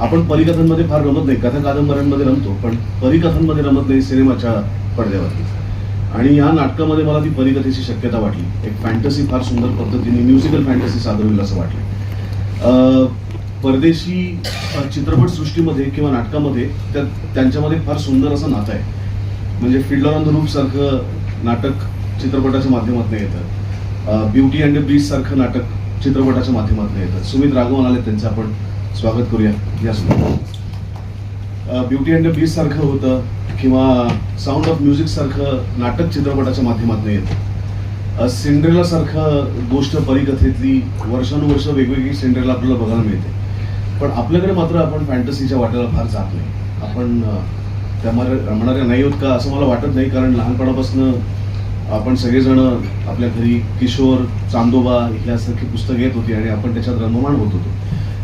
आपण परिकथांमध्ये फार रमत नाही. कथा कादंबऱ्यांमध्ये रमतो पण परिकथांमध्ये रमत नाही सिनेमाच्या पडद्यावरती. आणि या नाटकामध्ये मला ती परिकथेची शक्यता वाटली. एक फॅन्टसी फार सुंदर पद्धतीने म्युझिकल फॅन्टसी सादर होईल असं वाटलं. परदेशी चित्रपट चित्रपटसृष्टीमध्ये किंवा नाटकामध्ये त्या त्यांच्यामध्ये फार सुंदर असं नातं आहे. म्हणजे फिल्डर ऑन द रूप सारखं नाटक चित्रपटाच्या माध्यमातून येतं. ब्युटी अँड द ब्रीज सारखं नाटक चित्रपटाच्या माध्यमातून येतं. सुमित राघवन आले त्यांचं आपण. स्वागत करूया. या ब्युटी अँड द सारखं होतं किंवा साऊंड ऑफ म्युझिक सारखं नाटक चित्रपटाच्या माध्यमातून येतं. सिंड्रेला सारखं गोष्ट परिकथेतली वर्षानुवर्ष वेगवेगळी सिंड्रेला आपल्याला बघायला मिळते. पण आपल्याकडे मात्र आपण फॅन्टसीच्या वाट्याला फार जात नाही. आपण त्यामध्ये रमणाऱ्या नाही होत का असं मला वाटत नाही. कारण लहानपणापासून आपण सगळेजण आपल्या घरी किशोर चांदोबा यासारखी पुस्तकं येत होती आणि आपण त्याच्यात रममाण होत होतो.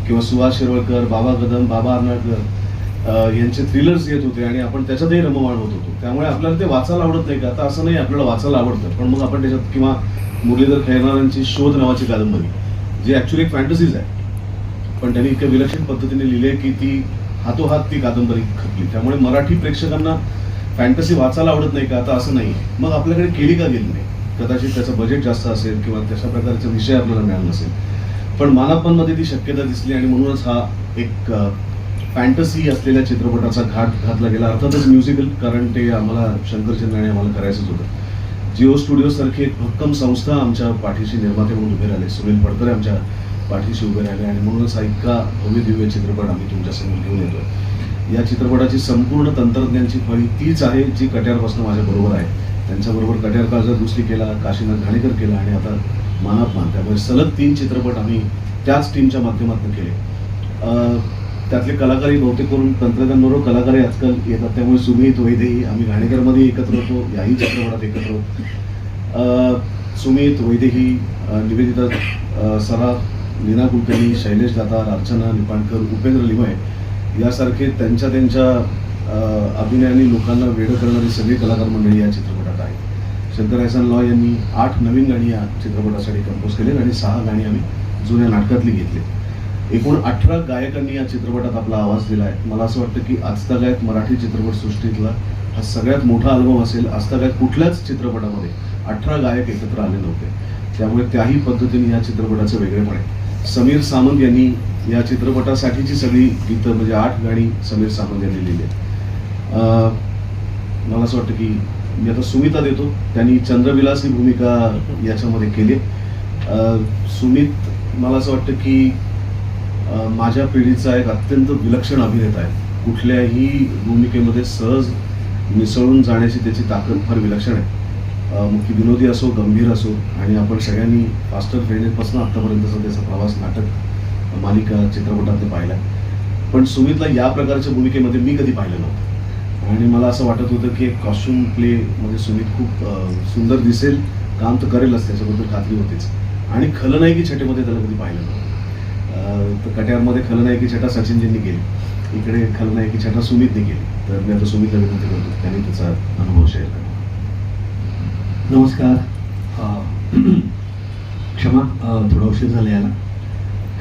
किंवा सुभाष शिरवळकर बाबा कदम बाबा अर्नाळकर यांचे थ्रिलर्स येत होते आणि आपण त्याच्यातही रममाण होत होतो. त्यामुळे आपल्याला ते वाचायला आवडत नाही का? आता असं नाही आपल्याला वाचायला आवडतं. पण मग आपण त्याच्यात किंवा मुरलीधर खैरनारांची शोध नावाची कादंबरी जी ॲक्च्युली एक फॅन्टसीज आहे. पण त्यांनी इतक्या विलक्षण पद्धतीने लिहिले की ती हातोहात ती कादंबरी खपली. त्यामुळे मराठी प्रेक्षकांना फॅन्टसी वाचायला आवडत नाही का? आता असं नाही मग आपल्याकडे केली का गेली नाही? कदाचित त्याचं बजेट जास्त असेल किंवा तशा प्रकारचे विषय आपल्याला मिळाला नसेल. पण मानापणमध्ये ती शक्यता दिसली आणि म्हणूनच हा एक फॅन्टसी असलेल्या चित्रपटाचा घाट घातला गेला. अर्थातच म्युझिकल कारण ते आम्हाला शंकर चंद्राने आम्हाला करायचंच होतं. जिओ स्टुडिओ सारखी एक भक्कम संस्था आमच्या पाठीशी निर्माते म्हणून उभे राहिले. सुनील पडतरे आमच्या पाठीशी उभे राहिले आणि म्हणूनच हा इतका भव्य दिव्य चित्रपट आम्ही तुमच्यासमोर घेऊन येतो. या चित्रपटाची संपूर्ण तंत्रज्ञांची फळी तीच आहे जी कट्यारपासून माझ्या बरोबर आहे. त्यांच्याबरोबर कट्यार काळजात दुसरी केला काशीनाथ घाणेकर केला आणि आता मानाप मान त्यामुळे सलग तीन चित्रपट आम्ही त्याच टीमच्या माध्यमातून केले. त्यातले कलाकारही बहुतेक करून तंत्रज्ञानबरोबर कलाकारही आजकाल येतात. त्यामुळे सुमित वैदेही आम्ही घाणेकरमध्ये एकत्र होतो याही चित्रपटात एकत्र होतो. सुमित वैदेही निवेदिता सरा नीना लीना कुलकर्णी शैलेश दातार अर्चना निपाणकर उपेंद्र लिमय यासारखे त्यांच्या त्यांच्या अभिनयाने लोकांना वेडं करणारी सगळी कलाकार मंडळी या चित्रपटात शंकर हसन लॉ यांनी आठ नवीन गाणी या चित्रपटासाठी कंपोज केले आणि सहा गाणी आम्ही जुन्या नाटकातली घेतली. एकूण अठरा गायकांनी या चित्रपटात आपला आवाज दिला आहे मला असं वाटतं की आजतागायत मराठी चित्रपटसृष्टीतला हा सगळ्यात मोठा अल्बम असेल आजतागायत कुठल्याच चित्रपटामध्ये अठरा गायक एकत्र आले नव्हते. त्यामुळे त्याही पद्धतीने या चित्रपटाचं वेगळेपण आहे. समीर सामंत यांनी या चित्रपटासाठीची सगळी गीतं म्हणजे आठ गाणी समीर सामंत यांनी लिहिली आहेत. मला असं वाटतं की मी आता सुमिता देतो. त्यांनी चंद्रविलास ही भूमिका याच्यामध्ये केली. सुमित मला असं वाटतं की माझ्या पिढीचा एक अत्यंत विलक्षण अभिनेता आहे. कुठल्याही भूमिकेमध्ये सहज मिसळून जाण्याची त्याची ताकद फार विलक्षण आहे. मुख्य मग ती विनोदी असो गंभीर असो आणि आपण सगळ्यांनी फास्टर फ्रेंडेपासून आत्तापर्यंतचा त्याचा प्रवास नाटक मालिका चित्रपटात पाहिला. पण सुमितला या प्रकारच्या भूमिकेमध्ये मी कधी पाहिलं नव्हतं. आणि मला असं वाटत होतं की एक कॉस्ट्युम प्ले म्हणजे सुमित खूप सुंदर दिसेल काम तर करेलच त्याच्याबद्दल खात्री होतीच. आणि खलनायकी छटेमध्ये त्याला कधी पाहिलं नव्हतं. तर कट्यारमध्ये खलनायकी छटा सचिनजींनी केली. इकडे खलनायकी छटा सुमितने केली. तर मी आता सुमितला विनंती करतो त्यांनी त्याचा अनुभव शेअर करा. नमस्कार. क्षमा थोडं औषध झालं याला.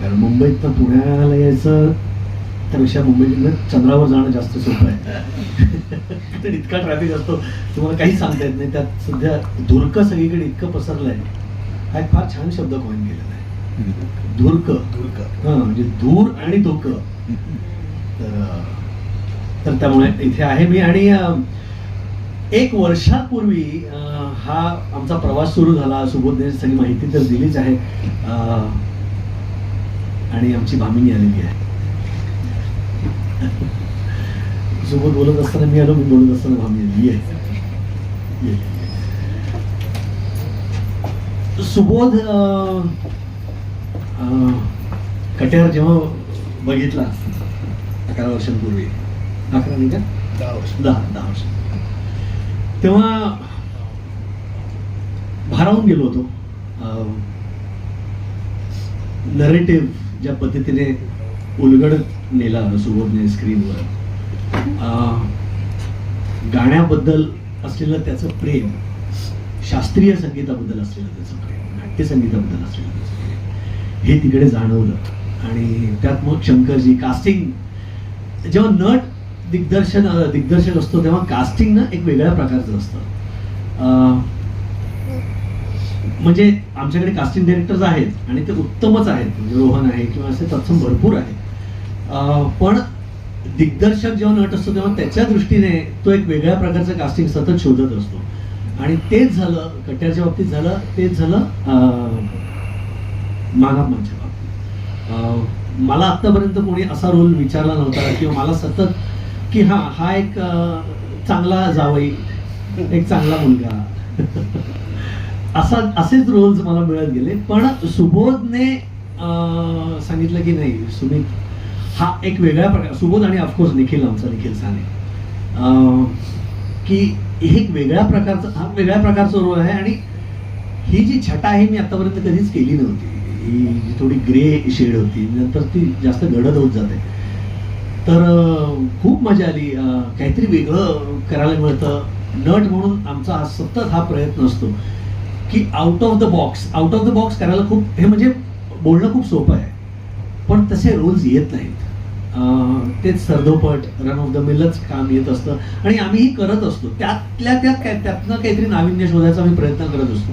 कारण मुंबईत पुण्याला यायचं त्यापेक्षा मुंबईतनं चंद्रावर जाणं जास्त सोपं आहे. तर इतका ट्रॅफिक असतो तुम्हाला काही सांगता येत नाही. त्यात सध्या धुरक सगळीकडे इतकं पसरलं आहे हा एक फार छान शब्द कॉइन केलेला आहे. धुरक धुरक. हां म्हणजे धूर आणि धोकं. तर त्यामुळे इथे आहे मी आणि एक वर्षापूर्वी हा आमचा प्रवास सुरू झाला. सुबोधने सगळी माहिती तर दिलीच आहे. आणि आमची भामिनी आलेली आहे. सुबोध बोलत असताना मी आलो मी बोलत असताना आहे ये. सुबोध कट्यार जेव्हा बघितला अकरा वर्षांपूर्वी. अकरा नाही का? दहा वर्ष. दहा दहा वर्ष. तेव्हा भारावून गेलो होतो. नरेटिव्ह ज्या पद्धतीने उलगडत नेला सुबोधने स्क्रीनवर गाण्याबद्दल असलेलं त्याचं प्रेम शास्त्रीय संगीताबद्दल असलेलं त्याचं प्रेम नाट्य संगीताबद्दल असलेलं त्याचं प्रेम हे तिकडे जाणवलं. आणि त्यात मग शंकरजी कास्टिंग जेव्हा नट दिग्दर्शन दिग्दर्शक असतो तेव्हा कास्टिंग ना एक वेगळ्या प्रकारचं असतं. म्हणजे आमच्याकडे कास्टिंग डिरेक्टर्स आहेत आणि ते उत्तमच आहेत. म्हणजे रोहन आहे किंवा असे तत्सम भरपूर आहेत. पण दिग्दर्शक जेव्हा नट असतो तेव्हा त्याच्या दृष्टीने तो एक वेगळ्या प्रकारचं कास्टिंग सतत शोधत असतो. आणि तेच झालं कट्याच्या बाबतीत झालं तेच झालं अं, मागामाच्या बाबतीत. मला आत्तापर्यंत कोणी असा रोल विचारला नव्हता किंवा मला सतत की हा हा एक चांगला जावई एक चांगला मुलगा. असा असेच रोल्स मला मिळत गेले. पण सुबोधने सांगितलं की नाही सुमित हा एक वेगळ्या प्रकार. सुबोध आणि ऑफकोर्स निखिल आमचा निखिल साने. की एक वेगळ्या प्रकारचा हा वेगळ्या प्रकारचा रोल आहे आणि ही जी छटा आहे मी आतापर्यंत कधीच केली नव्हती. ही जी थोडी ग्रे शेड होती नंतर ती जास्त गडद होत जाते. तर खूप मजा आली. काहीतरी वेगळं करायला मिळतं. नट म्हणून आमचा हा सतत हा प्रयत्न असतो. की out of the box out of the box करायला खूप हे म्हणजे बोलणं खूप सोपं आहे. पण तसे रोल्स येत नाहीत. तेच सरदोपट रन ऑफ द मिलच काम येत असतं. आणि आम्हीही करत असतो. त्यातल्या त्यात काय त्यातनं काहीतरी नाविन्य शोधायचा आम्ही प्रयत्न करत असतो.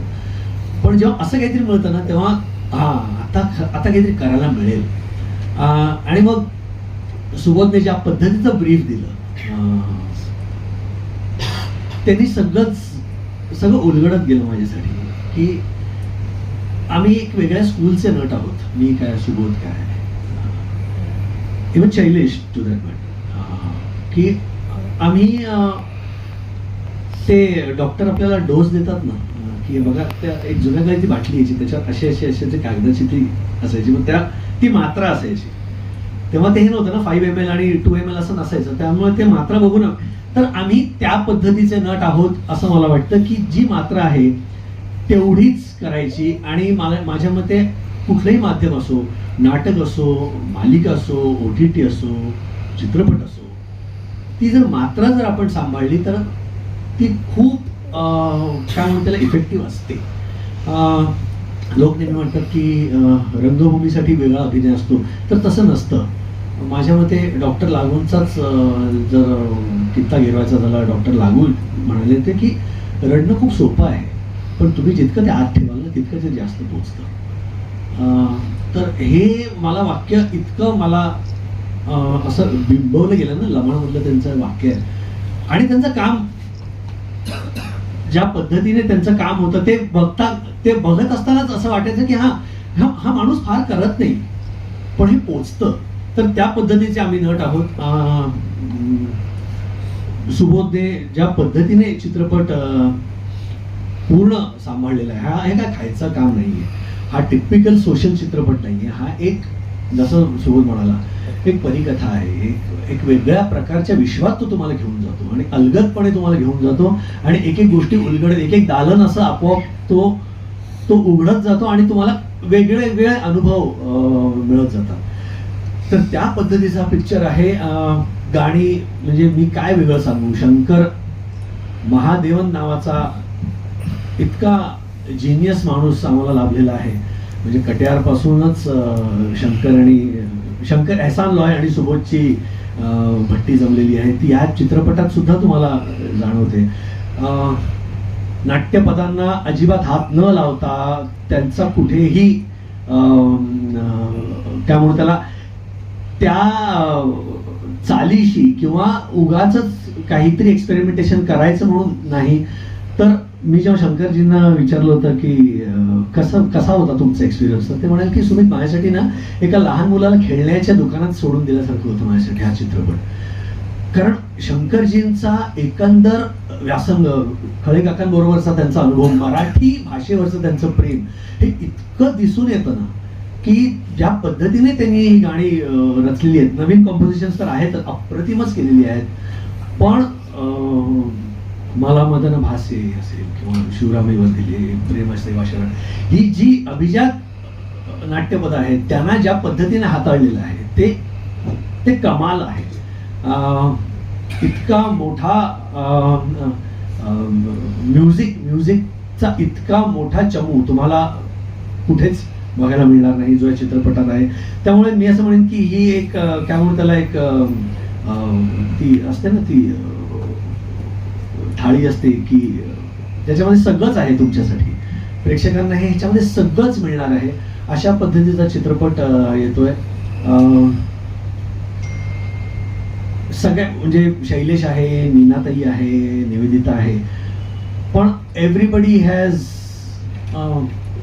पण जेव्हा असं काहीतरी मिळतं ना तेव्हा हा आता आता काहीतरी करायला मिळेल. आणि मग सुबोधने ज्या पद्धतीचं ब्रीफ दिलं त्यांनी सगळंच सगळं उलगडत गेलं माझ्यासाठी. की आम्ही एक वेगळ्या स्कूलचे नट आहोत. मी काय सुबोध काय even Shailesh to that mat की आम्ही ते डॉक्टर आपल्याला डोस देतात ना की बघा त्या एक जुन्या काळी ती बाटली यायची त्याच्यात असे अशी अशी अशी कागदाची ती असायची. मग त्या ती मात्रा असायची. तेव्हा ते हे नव्हतं ना फाईव्ह एम एल आणि टू एम एल असं नसायचं. त्यामुळे ते मात्रा बघून तर आम्ही त्या पद्धतीचे नट आहोत असं मला वाटतं की जी मात्रा आहे तेवढीच करायची. आणि मला माझ्या मते कुठलंही माध्यम असो नाटक असो मालिका असो ओ टी टी असो चित्रपट असो ती जर मात्रा जर आपण सांभाळली तर ती खूप काय म्हणतात त्याला इफेक्टिव्ह असते. लोक नेहमी म्हणतात की रंगभूमीसाठी वेगळा अभिनय असतो. तर तसं नसतं. माझ्या मते डॉक्टर लागूंचाच जर कित्ता गिरवायचा झाला डॉक्टर लागू म्हणाले ते की रडणं खूप सोपं आहे. पण तुम्ही जितकं ते आत ठेवाल ना तितकं ते जास्त पोचतं. तर हे मला वाक्य इतकं मला असं बिंबवलं गेलं ना लमाणमधलं त्यांचं वाक्य. आहे आणि त्यांचं काम ज्या पद्धतीने त्यांचं काम होतं ते बघता ते बघत असतानाच असं वाटायचं की हा हा हा माणूस फार करत नाही. पण हे पोचतं. तर त्या पद्धतीचे आम्ही नट आहोत. सुबोधने ज्या पद्धतीने चित्रपट पूर्ण सांभाळलेला आहे. हा हे काय खायचं काम नाही आहे हा टिपिकल सोशल चित्रपट नाही आहे हा एक जसं सुबोध म्हणाला एक परिकथा आहे. एक एक वेगळ्या प्रकारच्या विश्वात तो तुम्हाला घेऊन जातो आणि अलगदपणे तुम्हाला घेऊन जातो आणि एक एक गोष्टी उलगडत एक एक दालन असं आपोआप तो तो उघडत जातो आणि तुम्हाला वेगळे वेगळे अनुभव मिळत जातात. तर त्या पद्धतीचा पिक्चर आहे गाणी म्हणजे मी काय वेगळं सांगू? शंकर महादेवन नावाचा इतका जिनियस माणूस आम्हाला लाभलेला आहे. म्हणजे कट्यारपासूनच शंकर आणि शंकर एहसान लॉय आणि सुबोधची भट्टी जमलेली आहे. ती या चित्रपटात सुद्धा तुम्हाला जाणवते. नाट्यपदांना अजिबात हात न लावता त्यांचा कुठेही त्यामुळे त्याला त्या चालीशी किंवा उगाच काहीतरी एक्सपेरिमेंटेशन करायचं म्हणून नाही. तर मी जेव्हा शंकरजींना विचारलं होतं की कसं कसा होता तुमचा एक्सपिरियन्स तर ते म्हणाल की सुमित माझ्यासाठी ना एका लहान मुलाला खेळण्याच्या दुकानात सोडून दिल्यासारखं होतं माझ्यासाठी हा चित्रपट. कारण शंकरजींचा एकंदर व्यासंग खळे काकांबरोबरचा त्यांचा अनुभव मराठी भाषेवरचं त्यांचं प्रेम हे इतकं दिसून येतं ना की ज्या पद्धतीने त्यांनी ही गाणी रचलेली आहेत. नवीन कॉम्पोजिशन्स तर आहेत अप्रतिमच केलेली आहेत. पण अं, मला मदन भासे असेल किंवा शिवरामी वंदिले प्रेम असे वाशरण ही जी अभिजात नाट्यपद आहेत त्यांना ज्या पद्धतीने हाताळलेलं आहे ते ते कमाल आहे. इतका मोठा म्युझिक म्युझिकचा इतका मोठा चमू तुम्हाला कुठेच बघायला मिळणार नाही जो या चित्रपटात आहे. त्यामुळे मी असं म्हणेन की ही एक काय म्हणू त्याला एक ती असते ना ती थाळी असते की त्याच्यामध्ये सगळंच आहे तुमच्यासाठी. प्रेक्षकांना हे ह्याच्यामध्ये सगळंच मिळणार आहे. अशा पद्धतीचा चित्रपट येतोय. अं, सगळ्या म्हणजे शैलेश आहे मीनाताई आहे निवेदिता आहे. पण everybody has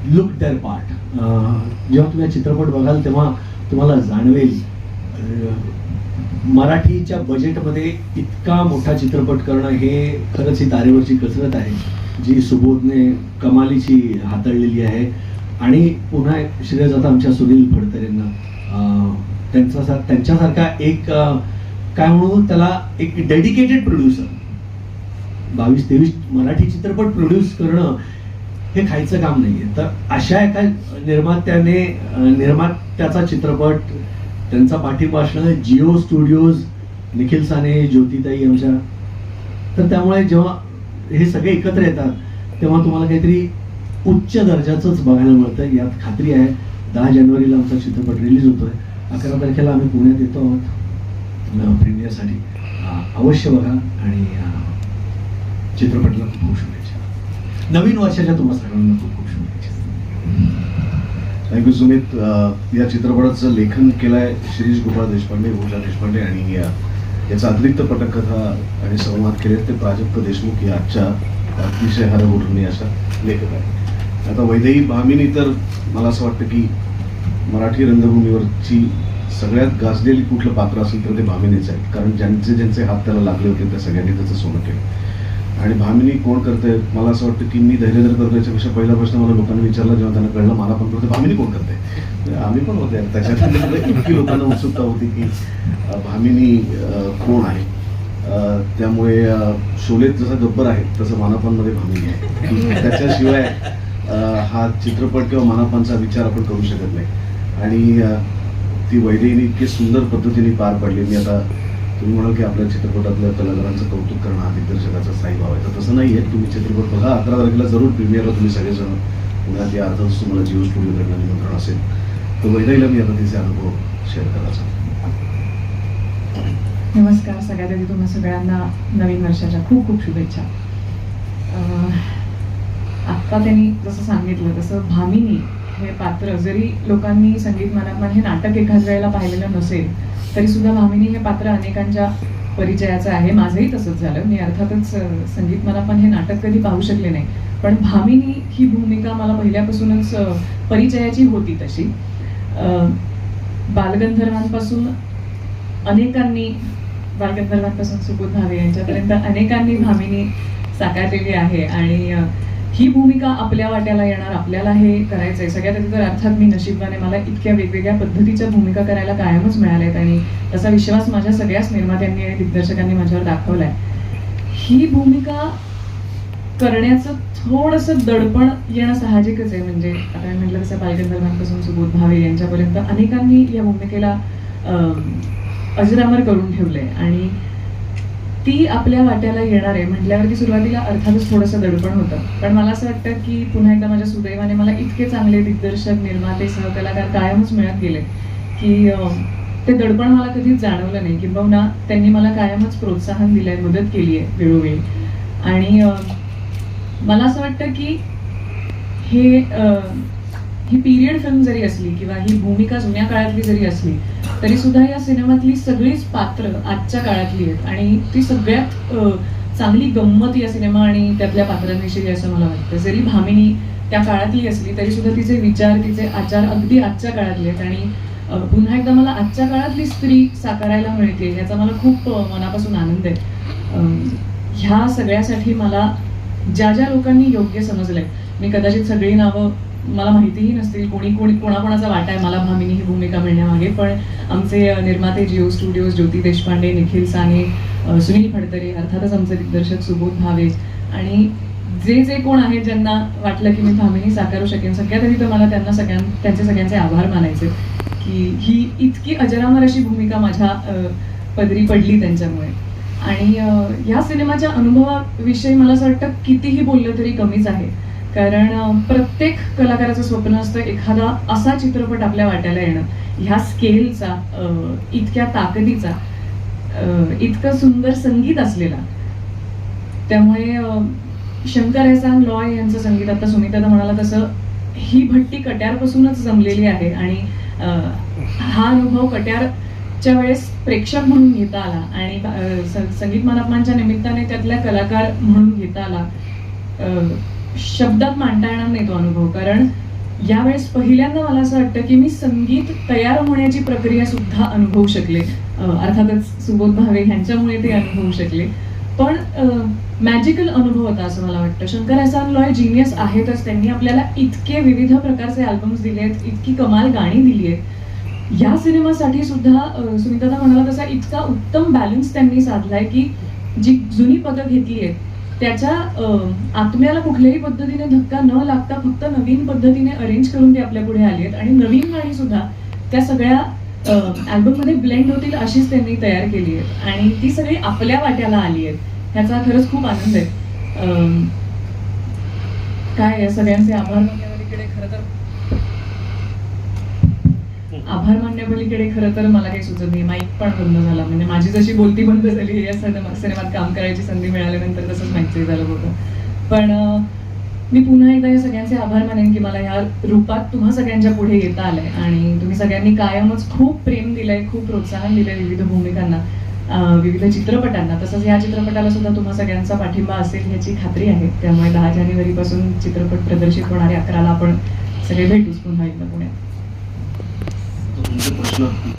look their part जेव्हा तुम्ही चित्रपट बघाल तेव्हा तुम्हाला जाणवेल मराठीच्या बजेटमध्ये इतका मोठा चित्रपट करणं हे खरंच ही तारेवरची कसरत आहे जी सुबोधने कमालीची हाताळलेली आहे. आणि पुन्हा श्रेय जातं आमच्या सुनील फडतरेंना त्यांचा त्यांच्यासारखा एक काय म्हणू त्याला एक डेडिकेटेड प्रोड्युसर बावीस तेवीस मराठी चित्रपट प्रोड्यूस करणं हे खायचं काम नाही आहे तर अशा एका निर्मात्याने निर्मात्याचा चित्रपट त्यांचा पाठिंबा असणं जिओ स्टुडिओज निखिल साने ज्योतिताई आमच्या. तर त्यामुळे जेव्हा हे सगळे एकत्र येतात तेव्हा तुम्हाला काहीतरी उच्च दर्जाचंच बघायला मिळतं. यात खात्री आहे दहा जानेवारीला आमचा चित्रपट रिलीज होतोय. अकरा तारखेला आम्ही पुण्यात येतो आहोत. प्रीमियरसाठी अवश्य बघा आणि अं, चित्रपटाला खूप खूप शुभेच्छा. नवीन वर्षाच्या तुम्हाला सगळ्यांना खूप खूप शुभेच्छा. थँक्यू सुमित या चित्रपटाचं लेखन केलंय शिरीष गोपाळ देशपांडे भूषा देशपांडे आणि या- याचा अतिरिक्त पटकथा आणि संवाद केले ते प्राजक्त देशमुख या आजच्या अतिशय हरभुरणी अशा लेखक आहेत. आता वैदेही भामिनी तर मला असं वाटतं की मराठी रंगभूमीवरची सगळ्यात गाजलेली कुठलं पात्र असेल तर ते भामिनीच आहे कारण ज्यांचे ज्यांचे हात त्याला लागले होते त्या सगळ्यांनी त्याचं सोनं केलं. आणि भामिनी कोण करते? मला असं वाटतं की मी धैर्यधर करतो याच्यापेक्षा पहिला प्रश्न मला लोकांनी विचारला जेव्हा त्यांना कळलं मला पण करते भामिनी कोण करते? आम्ही पण होते. त्याच्यात इतकी लोकांना उत्सुकता होती की भामिनी कोण आहे? त्यामुळे शोलेत जसा गब्बर आहे तसं मानापांमध्ये भामिनी आहे. त्याच्याशिवाय हा चित्रपट किंवा मानापांचा विचार आपण करू शकत नाही. आणि ती वैदेहीने इतकी सुंदर पद्धतीने पार पडली. मी आता तुम्ही म्हणाल की आपल्या चित्रपटातल्या कलाकारांचं कौतुक करणं हा दिग्दर्शकाचा स्थायी भाव आहे. तर तसं नाही आहे. तुम्ही चित्रपट बघा. अकरा तारखेला जरूर प्रीमियरला तुम्ही सगळेजण पुण्यात या. अर्थातच तुम्हाला जिओ स्टुडिओकडनं निमंत्रण असेल. तर वैदाईला मी आता तिचे अनुभव शेअर करायचा. नमस्कार सगळ्यात आधी तुम्हा सगळ्यांना नवीन वर्षाच्या खूप खूप शुभेच्छा. अं, आत्ता त्यांनी जसं सांगितलं तसं भामिनी हे पात्र. जरी लोकांनी संगीत मनात हे नाटक एखाद वेळेला पाहिलेलं नसेल तरी सुद्धा भामिनी हे पात्र अनेकांच्या परिचयाचं आहे. माझंही तसंच झालं. मी अर्थातच संगीत मला पण हे नाटक कधी पाहू शकले नाही. पण भामिनी ही भूमिका मला पहिल्यापासूनच परिचयाची होती तशी. बालगंधर्वांपासून अनेकांनी बालगंधर्वांपासून सुबोध भावे यांच्यापर्यंत अनेकांनी भामिनी साकारलेली आहे. आणि ही भूमिका आपल्या वाट्याला येणार आपल्याला हे करायचं आहे सगळ्यात आधी तर अर्थात मी नशीबवाने मला इतक्या वेगवेगळ्या पद्धतीच्या भूमिका करायला कायमच मिळाल्या आहेत आणि तसा विश्वास माझ्या सगळ्याच निर्मात्यांनी आणि दिग्दर्शकांनी माझ्यावर दाखवलाय. ही भूमिका करण्याचं थोडंसं दडपण येणं साहजिकच आहे. म्हणजे आता मी म्हटलं तसं बालगंधर्वांपासून सुबोध भावे यांच्यापर्यंत अनेकांनी या भूमिकेला अजरामर करून ठेवलंय. आणि ती आपल्या वाट्याला येणार आहे. म्हटल्यावरती सुरुवातीला अर्थातच थोडंसं दडपण होतं. पण मला असं वाटतं की पुन्हा एकदा माझ्या सुदैवाने मला इतके चांगले दिग्दर्शक निर्माते सहकलाकार कायमच मिळत गेले की ते दडपण मला कधीच जाणवलं नाही किंबहुना त्यांनी मला कायमच प्रोत्साहन दिलंय मदत केली आहे वेळोवेळी. आणि मला असं वाटतं की हे ही पिरियड फिल्म जरी असली किंवा ही भूमिका जुन्या काळातली जरी असली तरी सुद्धा या सिनेमातली सगळीच पात्र आजच्या काळातली आहेत. आणि ती सगळ्यात चांगली गंमत या सिनेमा आणि त्यातल्या पात्रांविषयी असं मला वाटतं. जरी भामिनी त्या काळातली असली तरी सुद्धा तिचे विचार तिचे आचार अगदी आजच्या काळातले आहेत. आणि पुन्हा एकदा मला आजच्या काळातली स्त्री साकारायला मिळते याचा मला खूप मनापासून आनंद आहे. ह्या सगळ्यासाठी मला ज्या ज्या लोकांनी योग्य समजलंय मी कदाचित सगळी नावं मला माहितीही नसतील कोणी कोणी कोणाकोणाचा वाटा आहे. मला भामिनी ही भूमिका मिळण्यामागे. पण आमचे निर्माते जिओ स्टुडिओज ज्योती देशपांडे निखिल साने सुनील फडतरे अर्थातच आमचे दिग्दर्शक सुबोध भावे आणि जे जे कोण आहेत ज्यांना वाटलं की मी भामिनी साकारू शकेन सगळ्यात आधी तर मला त्यांना सगळ्यां त्यांचे सगळ्यांचे आभार मानायचे की ही इतकी अजरामर अशी भूमिका माझ्या पदरी पडली त्यांच्यामुळे. आणि या ह्या सिनेमाच्या अनुभवाविषयी मला असं वाटतं कितीही बोललं तरी कमीच आहे. कारण प्रत्येक कलाकाराचं स्वप्न असतं एखादा असा चित्रपट आपल्या वाट्याला येणं. ह्या स्केलचा इतक्या ताकदीचा इतकं सुंदर संगीत असलेला. त्यामुळे शंकर एहसान लॉय यांचं संगीत आता सुनीता म्हणाला तसं ही भट्टी कट्यारपासूनच जमलेली आहे आणि हा अनुभव कट्यारच्या वेळेस प्रेक्षक म्हणून घेता आला आणि संगीत मनात्मांच्या निमित्ताने त्यातल्या कलाकार म्हणून घेता आला. शब्दात मांडता येणार नाही तो अनुभव. कारण यावेळेस पहिल्यांदा मला असं वाटतं की मी संगीत तयार होण्याची प्रक्रिया सुद्धा अनुभवू शकले. अर्थातच सुबोध भावे ह्यांच्यामुळे ते अनुभवू शकले. पण मॅजिकल अनुभव होता असं मला वाटतं. शंकर एहसान लॉय जिनियस आहेतच. त्यांनी आपल्याला इतके विविध प्रकारचे अल्बम्स दिले आहेत इतकी कमाल गाणी दिली आहेत या सिनेमासाठी सुद्धा सुनीतादा म्हणाला तसा इतका उत्तम बॅलन्स त्यांनी साधलाय की जी जुनी पदं घेतली आहेत त्याच्या आत्म्याला कुठल्याही पद्धतीने धक्का न लागता फक्त नवीन पद्धतीने अरेंज करून ते आपल्या पुढे आली आहेत आणि नवीन गाणी सुद्धा त्या सगळ्या अल्बममध्ये ब्लेंड होतील अशीच त्यांनी तयार केली आहेत. आणि ती सगळी आपल्या वाट्याला आली आहेत. ह्याचा खरंच खूप आनंद आहे. काय या सगळ्यांचे आभार मानण्यापलीकडे खरं तर आभार मानण्यापलीकडे खरं तर मला काही सुचत नाही. माईक पण बंद झाला. म्हणजे माझी जशी बोलती बंद झाली या सिनेमा सिनेमात काम करायची संधी मिळाल्यानंतर तसंच माहिती झालं होतं. पण मी पुन्हा एकदा या सगळ्यांचे आभार मानेन की मला ह्या रूपात तुम्हा सगळ्यांच्या पुढे येता आलंय. आणि तुम्ही सगळ्यांनी कायमच खूप प्रेम दिलंय खूप प्रोत्साहन दिलंय विविध भूमिकांना विविध चित्रपटांना. तसंच या चित्रपटाला सुद्धा तुम्हा सगळ्यांचा पाठिंबा असेल ह्याची खात्री आहे. त्यामुळे दहा जानेवारीपासून चित्रपट प्रदर्शित होणारे अकराला आपण सगळे भेटूच पुन्हा एकदा पुण्यात. तुमचे प्रश्न